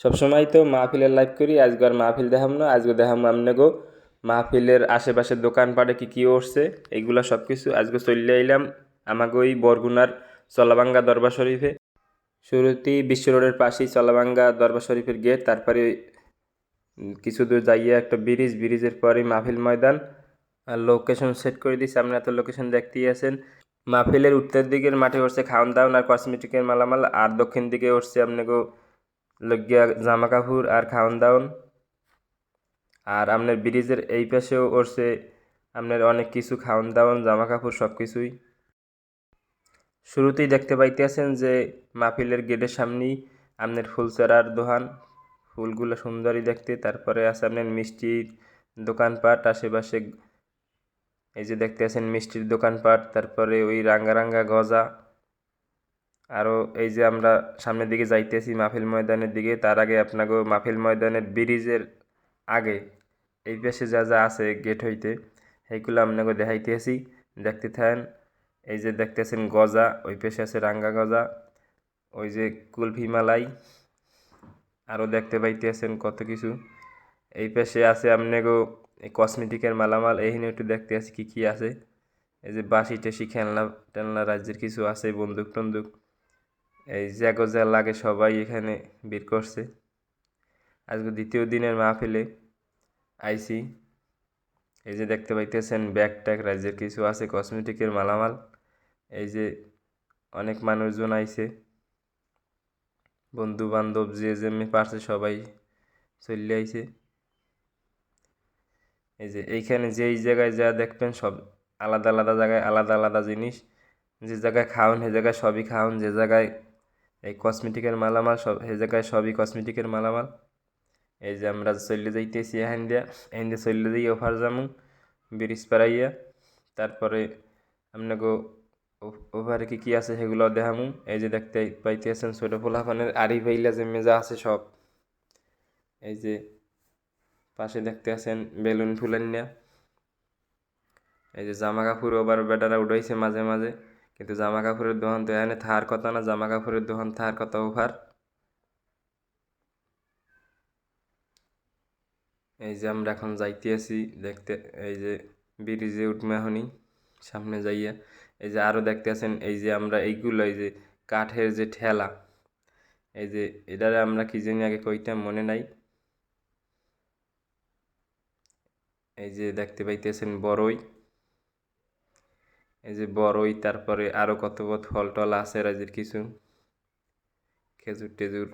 সবসময় তো মাহফিলের লাইভ করি, আজকে আর মাহফিল দেখাম না, আজকে দেখাম আপনাকে মাহফিলের আশেপাশের দোকানপাটে কী কী উঠছে, এইগুলা সব কিছু আজকে চলে আইলাম আমাকে ওই বরগুনার চলাবাঙ্গা দরবার শরীফে। শুরুতেই বিশ্ব রোডের পাশেই চলাবাঙ্গা দরবার শরীফের গেট তারপরে কিছু দূর যাইয়া একটা ব্রিজ ব্রিজের পরে মাহফিল ময়দান। আর লোকেশন সেট করে দিয়েছি আপনারা তো লোকেশন দেখতেই আছেন। মাহফিলের উত্তর দিকের মাঠে উঠছে খাওয়ান দাওয়ান আর কসমেটিকের মালামাল, আর দক্ষিণ দিকে উঠছে আপনাকে লজ্ঞা জামা কাপড় আর খাওয়ান দাওয়ান আর আপনার ব্রিজের এই পাশেও উঠছে আপনার অনেক কিছু খাওয়ান দাওয়ান জামা কাপড় সব কিছুই। শুরুতেই দেখতে পাইতেছেন যে মাহফিলের গেটের সামনেই আপনার ফুলচারার দোকান। ফুলগুলো সুন্দরই দেখতে, তারপরে আছে আপনার মিষ্টির দোকানপাট, আশেপাশে এই যে দেখতে আছেন মিষ্টির দোকানপাট, তারপরে ওই রাঙ্গা রাঙ্গা গজা। আরও এই যে আমরা সামনের দিকে যাইতেছি মাহফিল ময়দানের দিকে, তার আগে আপনাকে মাহফিল ময়দানের ব্রিজের আগে এই পাশে যা যা আছে গেট হইতে, সেইগুলো আপনাকে দেখাইতেছি। দেখতে থাকেন, এই যে দেখতেছেন গজা, ওই পাশে আছে রাঙ্গা গজা, ওই যে কুলফি মালাই আরও দেখতে পাইতেছেন কত কিছু। এই পাশে আছে আপনাকে এই কসমেটিকের মালামাল এইখানে একটু দেখতে আছি কী কী আছে। এই যে বাসি টেসি খেলনা টেলনা রাজ্যের কিছু আছে বন্দুক টন্দুক এই জ্যাগো যা লাগে সবাই এখানে বের করছে। আজকে দ্বিতীয় দিনের মাহফিলে আইসি। এই যে দেখতে পাইতেছেন, ব্যাগ ট্যাগ, রাজ্যের কিছু আছে, কসমেটিকের মালামাল। এই যে অনেক মানুষজন আইছে। বন্ধু বান্ধব যে যেমনি পারছে সবাই চলে আইছে। এই যে এইখানে যেই জায়গায় যা দেখবেন সব আলাদা আলাদা জায়গায় আলাদা আলাদা জিনিস। যে জায়গায় খাওয়ান সে জায়গায় সবই খাওয়ান যে জায়গায় এই কসমেটিকের মালামাল সব সে জায়গায় সবই কসমেটিকের মালামাল। এই যে আমরা চলে যাইতেছি এখান দিয়া, এখান দিয়ে চলে যাই ওভার যামু ব্রিজ পাড়াইয়া তারপরে আপনাকে ওভারে কি কী আছে সেগুলো দেখামু। এই যে দেখতে পাইতেছেন ছোটো পোলাপানের আড়ি ভাইলা যে মেজা আছে সব। এই যে পাশে দেখতে আছেন বেলুন ফুলান্যা এই যে জামা কাপড় আবার বেটারা উঠাইছে মাঝে মাঝে। কিন্তু জামা কাপড়ের দোকান তো এখানে থার কথা না জামা কাপড়ের দোকান থার কথা ওভার। এই যে আমরা এখন যাইতে আছি, দেখতে, এই যে ব্রিজে উঠমে সামনে যাইয়া। এই যে আরও দেখতে আছেন, এই যে আমরা এইগুলো, এই যে কাঠের যে ঠেলা, এই যে এটারে আমরা কি জানি আগে কইতাম, মনে নাই। এই যে দেখতে পাইতেছেন বড়ই এই যে বড়ই তারপরে আরও কত কত ফল টল আছে রাজের কিছু? খেজুর টেজুর।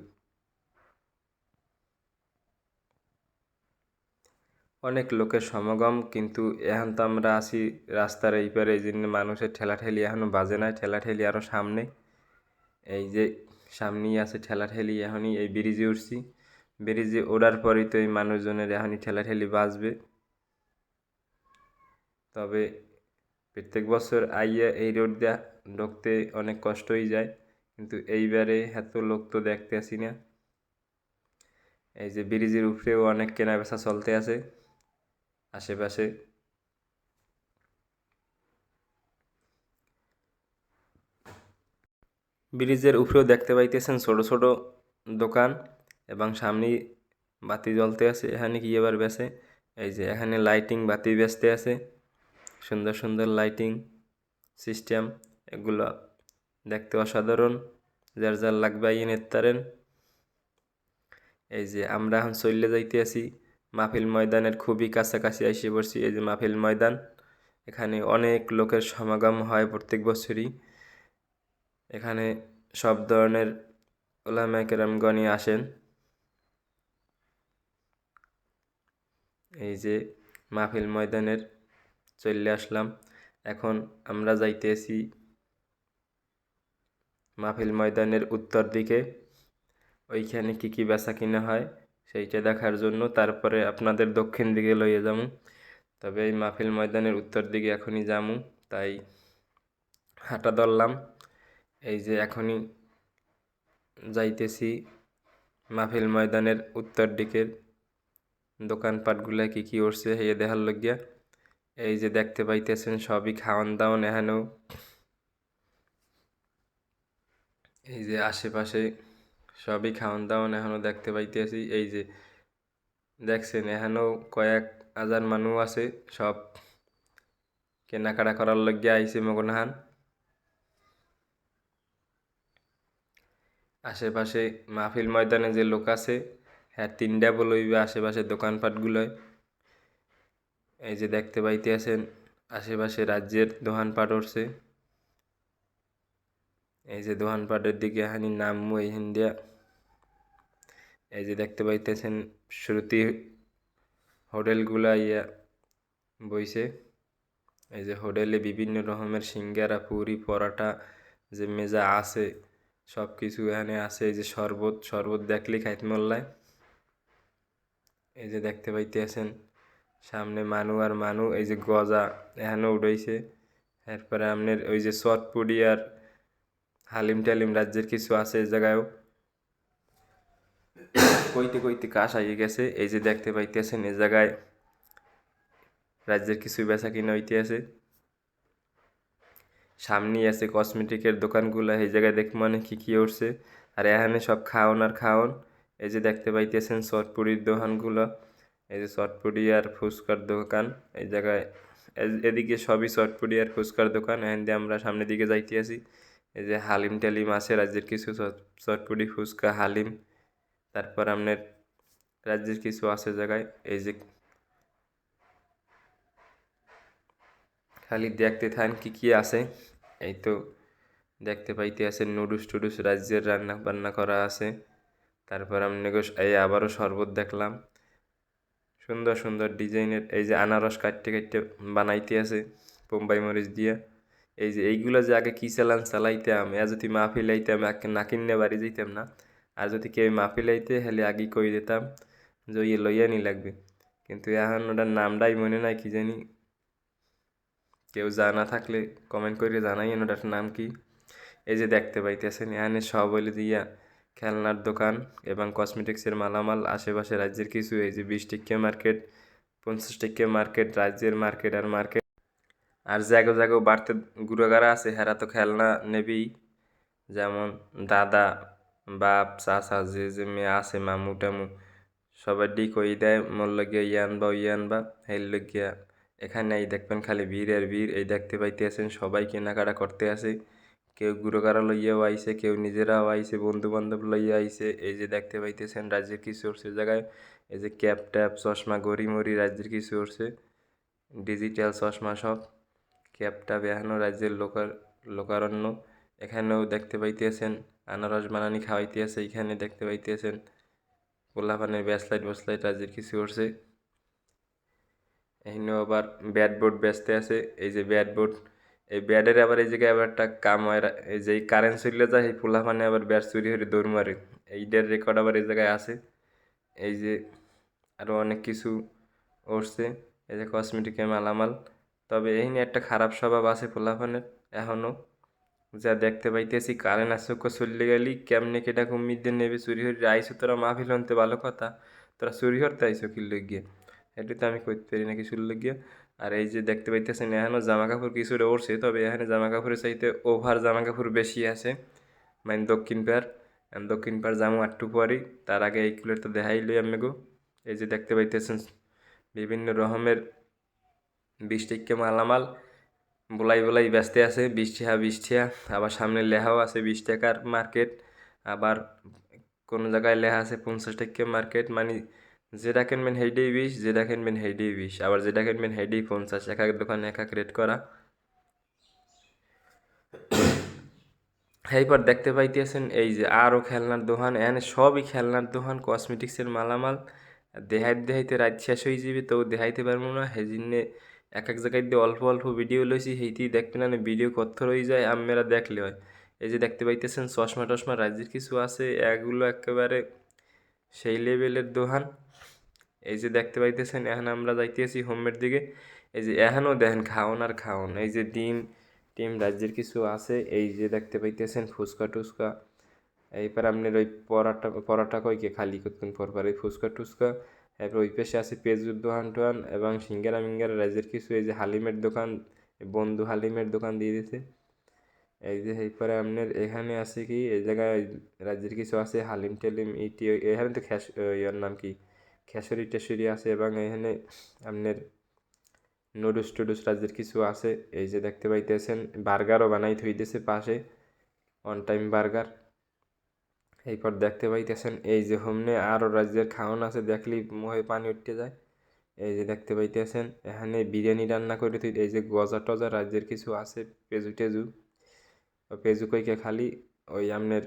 অনেক লোকের সমাগম, কিন্তু এখন তো আমরা আছি রাস্তার এই পারে এই জন্য মানুষের ঠেলাঠেলি এখনও বাজে নাই ঠেলাঠেলি আরও সামনে। এই যে সামনেই আছে ঠেলাঠেলি, এখনই এই ব্রিজে উঠছি। ব্রিজে ওঠার পরেই তো এই মানুষজনের এখনই ঠেলাঠেলি বাজবে। তবে প্রত্যেক বছর আইয়া এই রোড দিয়া ঢুকতে অনেক কষ্টই যায়, কিন্তু এইবারে এত লোক তো দেখতে আসি না। এই যে ব্রিজের উপরেও অনেক কেনা বেচা চলতে আছে আশেপাশে। ব্রিজের উপরেও দেখতে পাইতেছেন ছোট ছোট দোকান এবং সামনেই বাতি জ্বলতে আছে, এখানে কি এবার বেছে এই যে এখানে লাইটিং বাতি বেচতে আছে। সুন্দর সুন্দর লাইটিং সিস্টেম এগুলো দেখতে অসাধারণ। যার যার লাগবে আইয়ে নিতে পারেন। এই যে আমরা এখন চলে যাইতে আছি, মাহফিল ময়দানের খুবই কাছাকাছি এসে পড়ছি, এই যে মাহফিল ময়দান। এখানে অনেক লোকের সমাগম হয় প্রত্যেক বছরই। এখানে সব ধরনের ওলামা কেরামগণই আসেন। এই যে মাহফিল ময়দানের চলে আসলাম। এখন আমরা যাইতেছি মাহফিল ময়দানের উত্তর দিকে। ওইখানে কি কি বেচা কিনা হয় সেইটা দেখার জন্য তারপরে আপনাদের দক্ষিণ দিকে লইয়ে যাব তবে এই মাহফিল ময়দানের উত্তর দিকে এখনই যামু, তাই হাঁটা ধরলাম। এই যে এখনই যাইতেছি মাহফিল ময়দানের উত্তর দিকের দোকানপাটগুলা কী কী উঠছে, এই দেখার লगिया এই যে দেখতে পাইতেছেন, সবই খাওয়ান দাওয়ান এখানেও এই যে আশেপাশে সবই খাওয়ান দাওয়ান এখনও দেখতে পাইতেছি। এই যে দেখছেন এখানেও কয়েক হাজার মানুষ আছে, সব কেনাকাটা করার লগে আইছে মগনহান আশেপাশে মাহফিল ময়দানে যে লোক আছে হ্যাঁ তিনটা বলইবে আশেপাশে দোকানপাটগুলোয়। এই যে দেখতে পাইতে আছেন আশেপাশে রাজ্যের দোকানপাট উঠছে। এই যে দোকানপাটের দিকে হানি নামবো এই হিন্দিয়া। এই যে দেখতে পাইতেছেন শ্রুতি হোটেলগুলা ইয়া বইছে। এই যে হোটেলে বিভিন্ন রকমের সিঙ্গারা, পুরি, পরাটা যে মেজা আছে সব কিছু এখানে আছে। এই যে শরবত শরবত দেখলে খাইতে মোল্লায় এই যে দেখতে পাইতে আছেন সামনে মানু আর মানু, এই যে গজা এখানে উঠাইছে এরপরে আপনার ওই যে চটপুরি আর হালিম টালিম রাজ্যের কিছু আছে এই জায়গায়ও। কইতে কইতে কাশ আইয়ে গেছে, এই যে দেখতে পাইতেছেন এই জায়গায় রাজ্যের কিছু বেচা কিনা হইতে আছে সামনেই আছে কসমেটিকের দোকানগুলো, এই জায়গায় দেখ মানে কি কি উঠছে আর এখানে সব খাওন আর খাওন, এই যে দেখতে পাইতেছেন চটপুরির দোকানগুলো। এই যে চটপুরি আর ফুচকার দোকান, এই জায়গায় এদিকে সবই চটপুরি আর ফুচকার দোকান, এখান দিয়ে আমরা সামনের দিকে যাইতে আছি এই যে হালিম টালিম আছে, রাজ্যের কিছু চট- চটপুরি ফুচকা, হালিম, তারপর আপনার রাজ্যের কিছু আছে জায়গায়। এই যে খালি দেখতে থান কি কি আছে, এই তো দেখতে পাইতে আছে নুডুস টুডুস রাজ্যের রান্না বান্না করা আছে। তারপর আপনাকে এই আবারও শরবত দেখলাম। সুন্দর সুন্দর ডিজাইনের, এই যে আনারস কাটতে কাটতে বানাইতে আছে, বোম্বাই মরিচ দিয়া। এই যে এইগুলো যে আগে কী চালান চালাইতাম, এ যদি মাহফিল আইতাম, একে না কিনে বাড়ি যাইতাম না। আর যদি কেউ মাহফিল আইতে, হেলে আগে কই দিতাম যে ইয়ে লইয়া নি লাগবে। কিন্তু এখন ওটার নামটাই মনে নাই কি জানি। কেউ জানা থাকলে কমেন্ট করে জানাইন ওটার নাম কি। এই যে দেখতে পাইতেছেন, এখানে সব হইলে দিয়া খেলনার দোকান এবং কসমেটিক্সের মালামাল, আশেপাশে রাজ্যের কিছু, এই যে বিশ টিকা মার্কেট পঞ্চাশ টিকা মার্কেট, রাজ্যের মার্কেট আর মার্কেট। আর জায়গা জায়গাও বাড়তে গুড়াগাড়া আছে, হেরা তো খেলনা নেবেই। যেমন দাদা, বাপ, চাচা, যে যে মেয়ে আছে, মামু টামু সবার ডি কই দেয় মোর লগিয়া ইয়ে আনবা ইয়ে আনবা হের লগিয়া এখানে এই দেখবেন খালি ভিড় আর ভিড়, এই দেখতে পাইতে আছেন সবাই কেনাকাটা করতে আসে। কেউ গুরুগারা লইয়াও আইছে, কেউ নিজেরাও আইছে বন্ধু বান্ধব লইয়া আইছে। এই যে দেখতে পাইতেছেন রাজ্যের কিছু উঠছে জায়গায়। এই যে ক্যাপ ট্যাপ, চশমা গড়ি মরি রাজ্যের কিছু উঠছে ডিজিটাল চশমা সব। ক্যাপ ট্যাপ এখানো রাজ্যের লোকার লোকারণ্য। এখানেও দেখতে পাইতেছেন, আনারস বানানি খাওয়াইতে আছে, এইখানে দেখতে পাইতেছেন। পোলাপানের ব্যাসলাইট বসলাইট রাজ্যের কিছু উঠছে এখানেও আবার ব্যাট বোর্ড বেচতে আছে। এই যে ব্যাট বোর্ড এই ব্যাটের আবার এই জায়গায় আবার একটা কাম হয়, এই যে কারেন্ট চলে যায় এই পোলাপানে আবার ব্যাট চুরি হয়ে দৌড় মারে। এইটার রেকর্ড আবার এই জায়গায় আছে। এই যে আরও অনেক কিছু উঠছে, এই যে কসমেটিকের মালামাল। তবে এই নিয়ে একটা খারাপ স্বভাব আছে পোলাপানের এখনও যা দেখতে পাইতেছি কারেন্ট আসে চলে গেলি, কেমনে কেটা কুমির দিয়ে নেবে চুরি হয়ে আইসো তোরা মাহফিল আনতে ভালো কথা। তোরা চুরি হরতে আইসো কি গিয়ে। এটা তো আমি করতে পারি না কিছুর গিয়ে আর এই যে দেখতে পাইতেছেন এখানেও জামা কাপড় কিছুটা উঠছে তবে এখানে জামা কাপড়ের চাইতে ওভার জামা কাপড় বেশি আছে। মানে দক্ষিণ পার দক্ষিণ পার জামু আটটু পরই তার আগে এইগুলো তো দেখাইলই আমি গো এই যে দেখতে পাইতেছেন, বিভিন্ন রকমের বিশ টিকা মালামাল, বলাই বলাই ব্যস্ত আছে বিশ টাকা আবার সামনে লেহাও আছে বিশ টাকার মার্কেট আবার কোনো জায়গায় লেহা আছে পঞ্চাশ টাকা মার্কেট মানে যেটা কিনবেন সেইটাই বিশ, যেটা কিনবেন সেইটাই বিশ। আবার যেটা কিনবেন সেইটাই পঞ্চাশ, এক এক দোকানে এক এক রেট করা। এইবার দেখতে পাইতেছেন, এই যে আরও খেলনার দোকান, এখানে সবই খেলনার দোকান কসমেটিক্সের মালামাল। দেহাইতে দেহাইতে রাত শেষ হয়ে যাবে, তো দেখাইতে পারব না। সেই এক এক জায়গায় দিয়ে অল্প অল্প ভিডিও লইছি, সেইটি দেখতে না ভিডিও কত রয়ে যায়, আমেরা দেখলে হয়। এই যে দেখতে পাইতেছেন চশমা টশমা রাজ্যের কিছু আছে, এগুলো একেবারে সেই লেভেলের দোহান। এই যে দেখতে পাইতেছেন, এখন আমরা যাইতেছি হোমের দিকে। এই যে এখানেও দেখেন খাওন আর খাওন, এই যে ডিম, টিম রাজ্যের কিছু আছে। এই যে দেখতে পাইতেছেন ফুচকা টুচকা। এইবার আপনার ওই পরাটা পরাটা কইকে খালি করতেন পরবার এই ফুচকা টুচকা। এরপর ওই পেশে আছে পেঁয়াজুর দোকান টোকান এবং সিঙ্গারা মিঙ্গারা রাজ্যের কিছু। এই যে হালিমের দোকান বন্ধু হালিমের দোকান দিয়ে দিয়েছে এই যে এরপরে আপনার এখানে আছে কি, এই জায়গায় রাজ্যের কিছু আছে, হালিম টালিম, ইটি, এখানে তো খ্যাস ইয়ার নাম কি? খেসরি টেসরি আছে এবং এখানে আপনার নুডলস টুডুস রাজ্যের কিছু আছে। এই যে দেখতে পাইতেছেন, বার্গারও বানাই থইতেছে পাশে অন টাইম বার্গার। এরপর দেখতে পাইতেছেন, এই যে হোমনে আরও রাজ্যের খাওয়ান আছে, দেখলেই মুহে পানি উঠতে যায়। এই যে দেখতে পাইতেছেন, এখানে বিরিয়ানি রান্না করে এই যে গজা টজা রাজ্যের কিছু আছে পেজু টেজু কইকে খালি ওই আমনের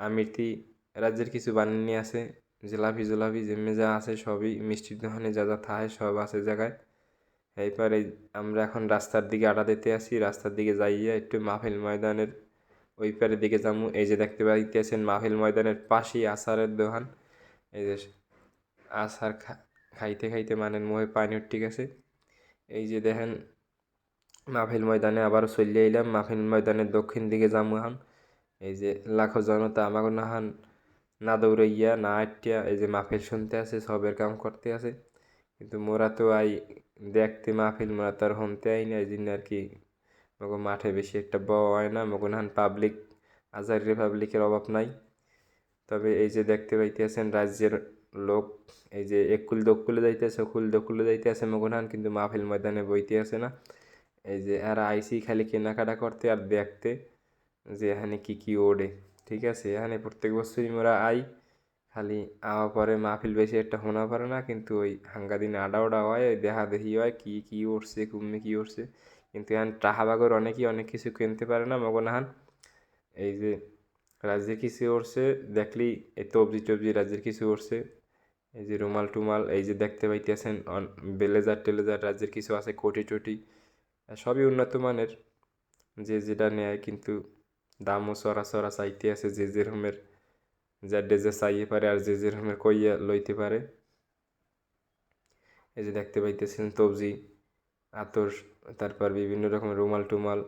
আমিরতি রাজ্যের কিছু বানিয়ে নিয়ে আছে জিলাপি জুলাপি যেমনি যা আছে সবই মিষ্টির দোকানে যা যা থায় সব আছে জায়গায়। এরপর এই আমরা এখন রাস্তার দিকে আড়া দিতে আসি, রাস্তার দিকে যাইয়া একটু মাহফিল ময়দানের ওই পারের দিকে যাব এই যে দেখতে পাইতেছেন মাহফিল ময়দানের পাশেই আসারের দোকান। এই যে আসার খাইতে খাইতে মানের মুখে পানি উঠতে গেছে এই যে দেখেন মাহফিল ময়দানে আবার চলে এলাম মাহফিল ময়দানের দক্ষিণ দিকে যাব এখন। এই যে লাখো জনতা আমাকে না হান না দৌড়াইয়া, না আটিয়া এই যে মাহফিল শুনতে আছে, সবের কাম করতে আছে। কিন্তু মোরা তো আই দেখতে মাহফিল, মোরা তো আর শুনতে আই না, এই জন্য আর কি মগো মাঠে বেশি একটা বড় হয় না, মগো নাহান পাবলিক আজার রিপাবলিকের অভাব নাই। তবে এই যে দেখতে পাইতেছেন রাজ্যের লোক, এই যে একুল দকুলে যাইতেছে কুল দকুলে যাইতেছে মগনান কিন্তু মাহফিল ময়দানে বইতে আছে না। এই যে এরা আইসি খালি কেনাকাটা করতে আর দেখতে যে এখানে কি কি ওড়ে, ঠিক আছে? এখানে প্রত্যেক বছরই মোরা আই, খালি আওয়া পরে মাহফিল বেশি একটা হোনা পারে না, কিন্তু ওই হাঙ্গা দিনে আডা ওডা হয় ওই দেখা দেখি হয়, কি কি উঠছে কুম্মে কি উঠছে কিন্তু এখন টাহাবাগর অনেকেই অনেক কিছু কিনতে পারে না মগনাহান এই যে রাজ্যে কিছু উঠছে দেখলেই এই তবজি টবজি রাজ্যের কিছু উঠছে এই যে রুমাল টুমাল, এই যে দেখতে পাইতেছেন বেলেজার টেলেজার রাজ্যের কিছু আছে কোটি টোটি সবই উন্নত মানের। যে যেটা নেয় কিন্তু দামও সরা সরা চাইতে আছে। যে যে যেরকমের যা ডেজে চাইয়ে পারে আর যে যে যেরকমের কইয়া লইতে পারে। এই যে দেখতে পাইতেছেন তবজি, আতর, তারপর বিভিন্ন রকমের রুমাল টুমাল।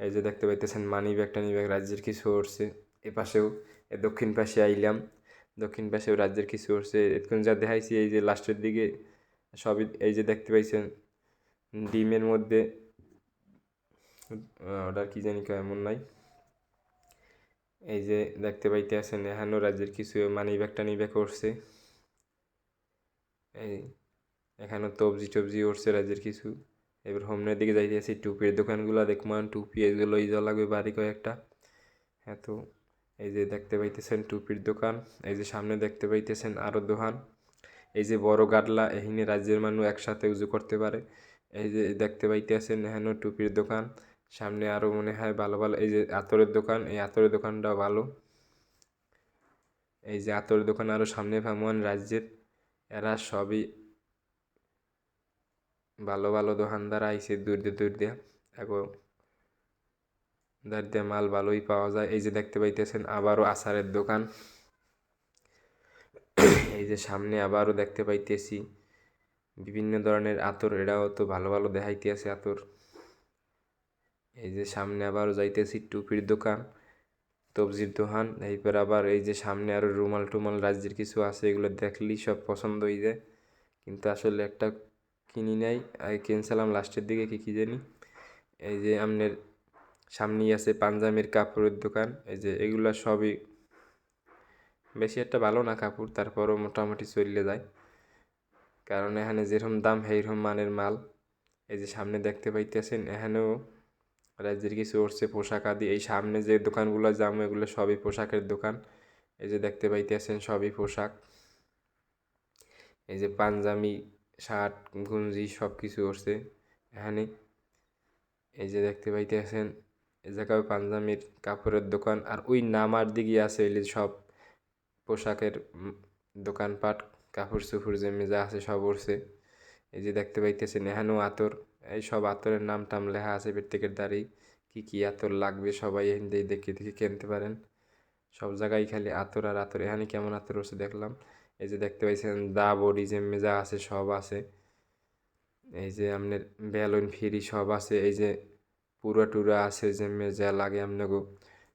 এই যে দেখতে পাইতেছেন মানি ব্যাগ, টানি ব্যাগ, রাজ্যের কিছু উঠছে এ পাশেও, এ দক্ষিণ পাশে আইলাম। দক্ষিণ পাশেও রাজ্যের কিছু উঠছে এতক্ষণ যা দেখাইছি, এই যে লাস্টের দিকে, সবই এই যে দেখতে পাইছেন। ডিমের মধ্যে ওটার কি জানি এমন নাই। এই যে দেখতে পাইতে আছেন, এখানেও রাজ্যের কিছু মানি ব্যাগ টানি ব্যাগ উঠছে। এই এখানেও তবজি টবজি উঠছে রাজ্যের কিছু। এবার হোমনের দিকে যাইতে আছি, টুপির দোকানগুলো দেখমান টুপি এগুলো যা লাগবে বাড়ি কয়েকটা। হ্যাঁ তো, এই যে দেখতে পাইতেছেন টুপির দোকান, এই যে সামনে দেখতে পাইতেছেন আরও দোকান। এই যে বড় গাডলা এহিনে রাজ্যের মানুষ একসাথে উজু করতে পারে। এই যে দেখতে পাইতেছেন এখানেও টুপির দোকান। সামনে আরও মনে হয় ভালো ভালো। এই যে আতরের দোকান, এই আতরের দোকানটাও ভালো। এই যে আতরের দোকান আরও সামনে ভামন রাজ্যের, এরা সবই ভালো ভালো দোকানদার আইসে দূর দিয়ে দূর দিয়ে এবং দার মাল ভালোই পাওয়া যায়। এই যে দেখতে পাইতেছেন আবারও আচারের দোকান। এই যে সামনে আবারও দেখতে পাইতেছি বিভিন্ন ধরনের আতর। এরাও তো ভালো ভালো দেখাইতে আছে আতর। এই যে সামনে আবারও যাইতেছি টুপির দোকান তবজির দোকান, এরপর আবার এই যে সামনে আরও রুমাল টুমাল, রাজ্যের কিছু আছে, এগুলো দেখলেই সব পছন্দ হয়ে যায়। কিন্তু আসলে একটা কিনি নাই কিনছিলাম লাস্টের দিকে কি, কী জানি? এই যে আপনার সামনেই আছে পাঞ্জাবির কাপড়ের দোকান, এই যে এগুলা সবই বেশি একটা ভালো না কাপড়, তারপরও মোটামুটি চললে যায়। কারণ এখানে যেরকম দাম, সেইরকম মানের মাল। এই যে সামনে দেখতে পাইতেছেন, এখানেও রাজ্যের কিছু উঠছে পোশাক আদি। এই সামনে যে দোকানগুলো যাব এগুলো সবই পোশাকের দোকান। এই যে দেখতে পাইতেছেন সবই পোশাক। এই যে পাঞ্জাবি, শার্ট, গুঞ্জি সব কিছু উঠছে এখানে। এই যে দেখতে পাইতেছেন, এই জায়গায় পাঞ্জাবির কাপড়ের দোকান। আর ওই নামার দিকে আছে এলি সব পোশাকের দোকানপাট কাপড় চুপড় যে মেজা আছে সব উঠছে। এই যে দেখতে পাইতেছেন, এখানেও আতর। এই সব আতরের নাম টাম লেখা আছে, প্রত্যেকের দাঁড়ি কি কি আতর লাগবে? সবাই এখান থেকে দেখে দেখে কিনতে পারেন। সব জায়গায় খালি আতর আর আতর। এখানে কেমন আতর উঠছে দেখলাম। এই যে দেখতে পাইছেন, দা বডি যা আছে সব আছে। এই যে আপনার বেলুন ফিরি সব আছে। এই যে পুরা টুরা আছে যে যা লাগে আপনাকে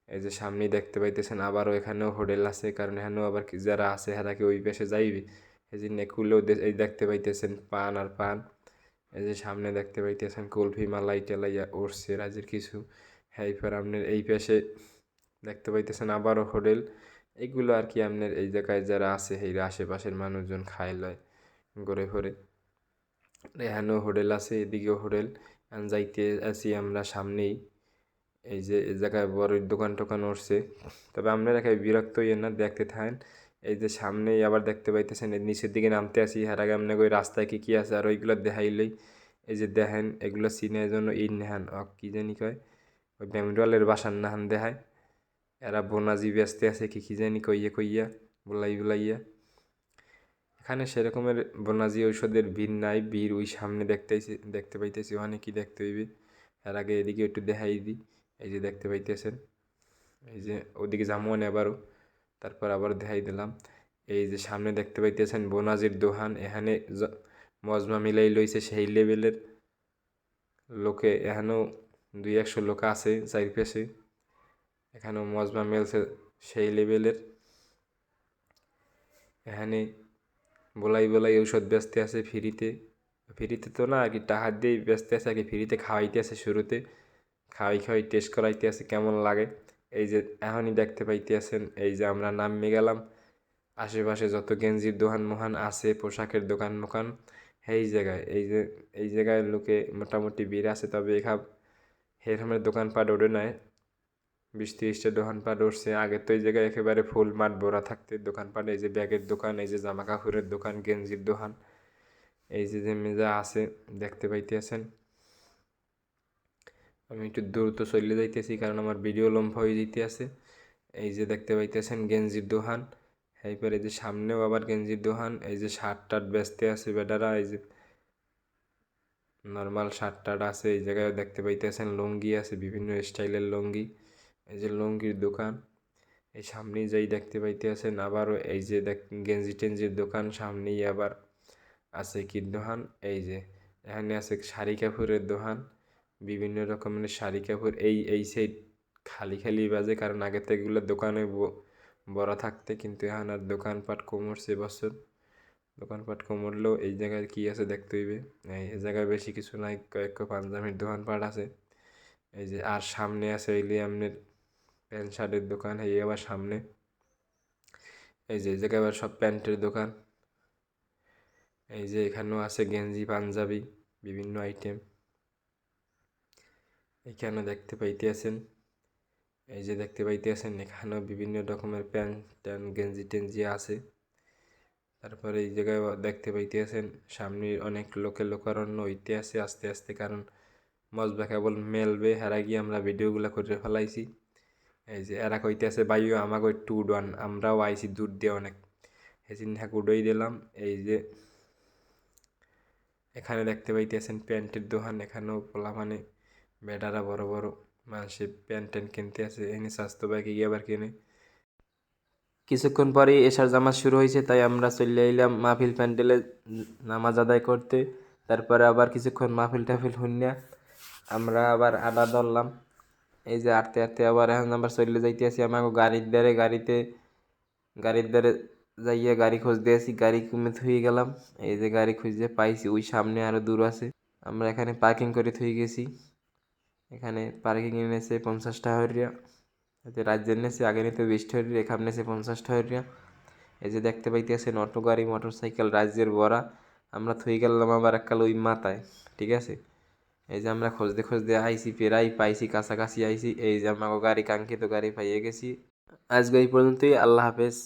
এই যে সামনেই দেখতে পাইতেছেন, আবারও এখানেও হোটেল আছে। কারণ এখানেও আবার যারা আছে হেরাকে ওই পেশে যাইবে? এই যে নেকুলেও এই দেখতে পাইতেছেন পান আর পান। এই যে সামনে দেখতে পাইতেছেন কুলফি মালাই টেলাইয়া উঠছে রাজের কিছু এরপর আপনার এই পাশে দেখতে পাইতেছেন আবারও হোটেল। এগুলো আর কি আপনার এই জায়গায় যারা আছে, এই আশেপাশের মানুষজন খায় লয় ঘুরে ঘুরে। এখানেও হোটেল আছে, এদিকেও হোটেল। যাইতে আছি আমরা সামনেই। এই যে এই জায়গায় বড় দোকান টোকান উঠছে তবে আপনারা এখানে বিরক্ত হইয়েন না, দেখতে থাকেন। এই যে সামনেই আবার দেখতে পাইতেছেন, এই নিচের দিকে নামতে আসি। এর আগে আপনাকে ওই রাস্তায় কী কী আছে? আর ওইগুলো দেখাইলেই এই যে দেখেন, এগুলো সিনের জন্য ইন নেহান অ কী জানি কয়? ওই ব্যামরুয়ালের বাসার নাহান দেখায়। এরা বোনাজি ব্যস্ত আছে, কি, কী জানি কইয়া কইয়া, বুলাই, বুলাইয়া। এখানে সেরকমের বনাজি ঔষধের ভিড় নাই, ভিড় ওই সামনে দেখতেছি দেখতে পাইতেছি ওখানে কি দেখতে হইবে। এর আগে এদিকে একটু দেখাই দিই এই যে দেখতে পাইতেছেন। এই যে ওদিকে যাব না আবারও তারপর আবার দেখাই দিলাম। এই যে সামনে দেখতে পাইতেছেন বোনাজির দোহান এখানে মজমা মিলাই লইছে সেই লেভেলের লোকে। এখানেও দুই একশো লোক আছে চারিপাশে। এখানেও মজমা মেলছে সেই লেভেলের। এখানে বলাই বলাই ঔষধ বেচতে আছে ফ্রিতে। ফ্রিতে তো না, আর কি টাকা দিয়েই বেচতে আছে আর কি ফ্রিতে খাওয়াইতে আছে শুরুতে। খাওয়াই খাওয়াই টেস্ট করাইতে আছে কেমন লাগে? এই যে এখনই দেখতে পাইতে আছেন এই যে আমরা নামে গেলাম। আশেপাশে যত গেঞ্জির দোকান মোহান আছে, পোশাকের দোকান মোকান, এই জায়গায়, এই যে, এই জায়গায় লোকে মোটামুটি ভিড় আছে, তবে এখান সেরকমের দোকানপাট ওঠে নাই। বিশ তিরিশটা দোকানপাট উঠছে। আগে তো এই জায়গায় একেবারে ফুল মাঠ ভরা থাকতে দোকানপাট এই যে ব্যাগের দোকান, এই যে জামা কাপড়ের দোকান, গেঞ্জির দোকান, এই যে যে মেজা আছে, দেখতে পাইতে আছেন আমি একটু দ্রুত চলে যাইতেছি কারণ আমার ভিডিও লম্বা হয়ে যেতে আছে এই যে দেখতে পাইতেছেন গেঞ্জির দোহান। দোকান এই যে সামনেও আবার গেঞ্জির দোহান। এই যে শার্ট টার্ট বেচতে আছে বেটারা, এই যে নর্মাল শার্ট টার্ট আছে। এই জায়গায় দেখতে পাইতেছেন লুঙ্গি আছে, বিভিন্ন স্টাইলের লুঙ্গি। এই যে লুঙ্গির দোকান। এই সামনেই যাই দেখতে পাইতে আছেন আবারও এই যে দেখ, গেঞ্জি টেঞ্জির দোকান। সামনেই আবার আছে কি দোকান এই যে এখানে আছে শাড়ি কাপড়ের দোকান বিভিন্ন রকমের শাড়ি কাপড় এই এই সাইড খালি খালি বাজে। কারণ আগে তো এগুলো দোকানে বড় থাকতে। কিন্তু এখন আর দোকানপাট কমরছে বছর। দোকানপাট কমরলেও এই জায়গায় কি আছে দেখতে হইবে। এই এই জায়গায় বেশি কিছু নাই। কয়েক পাঞ্জাবির দোকানপাট আছে। এই যে, আর সামনে আছে এইলি আপনার প্যান্ট শার্টের দোকান। এই আবার সামনে। এই যে, এই জায়গায় আবার সব প্যান্টের দোকান। এই যে, এখানেও আছে গেঞ্জি, পাঞ্জাবি, বিভিন্ন আইটেম এখানে দেখতে পাইতেছেন, এই যে দেখতে পাইতে আছেন এখানেও বিভিন্ন রকমের প্যান্ট ট্যান্ট গেঞ্জি টেঞ্জি আছে। তারপরে এই জায়গায় দেখতে পাইতে আছেন সামনে অনেক লোকে লোকারণ্য আছে আস্তে আস্তে, কারণ মজবা কেবল মেলবে হেরা গিয়ে আমরা ভিডিওগুলো করে ফেলাইছি। এই যে এরা কইতে আছে বাইও আমাকে একটু উডান আমরাও আইছি দূর দিয়ে অনেক। হেসিন হ্যাক উডই দিলাম, এই যে এখানে দেখতে পাইতেছেন প্যান্টের দোকান এখানেও পোলা মানে বেটারা বড় বড় মানুষের প্যান্ট ট্যান্ট কিনতে আছে এনে স্বাস্থ্য বাইকে গিয়ে আবার কিনে। কিছুক্ষণ পরেই এশার জামাত শুরু হয়েছে, তাই আমরা চলে এলাম মাহফিল প্যান্ডেলে নামাজ আদায় করতে। তারপরে আবার কিছুক্ষণ মাহফিল টাফিল শুনিয়া আমরা আবার আডা ধরলাম। এই যে আটতে আটতে আবার এখন আবার চলে যাইতে আসি, আমাকে গাড়ির দ্বারে গাড়িতে, গাড়ির দ্বারে যাইয়া গাড়ি খুঁজতে আসি, গাড়ি কমে থুয়ে গেলাম। এই যে গাড়ি খুঁজতে পাইছি, ওই সামনে আরও দূর আছে। আমরা এখানে পার্কিং করে থুয়ে গেছি। এখানে পার্কিং এনেছে পঞ্চাশ টাকা হরিয়া এতে রাজ্যের নেছে, আগে নিতে বিশ হরিয়া এখানে নেছে পঞ্চাশ টাকা হরিয়া এই যে দেখতে পাইতেছেন অটো, গাড়ি মোটর সাইকেল রাজ্যের বড়া। আমরা থুই গেলাম আবার এককাল ওই মাথায়, ঠিক আছে? এই যে আমরা খুঁজতে খুঁজতে আইছি, প্রায় পাইছি, কাছাকাছি আইছি। এই যে আমাকে গাড়ি, কাঙ্ক্ষিত গাড়ি পাইয়ে গেছি। আজকে এই পর্যন্তই, আল্লাহ হাফেজ।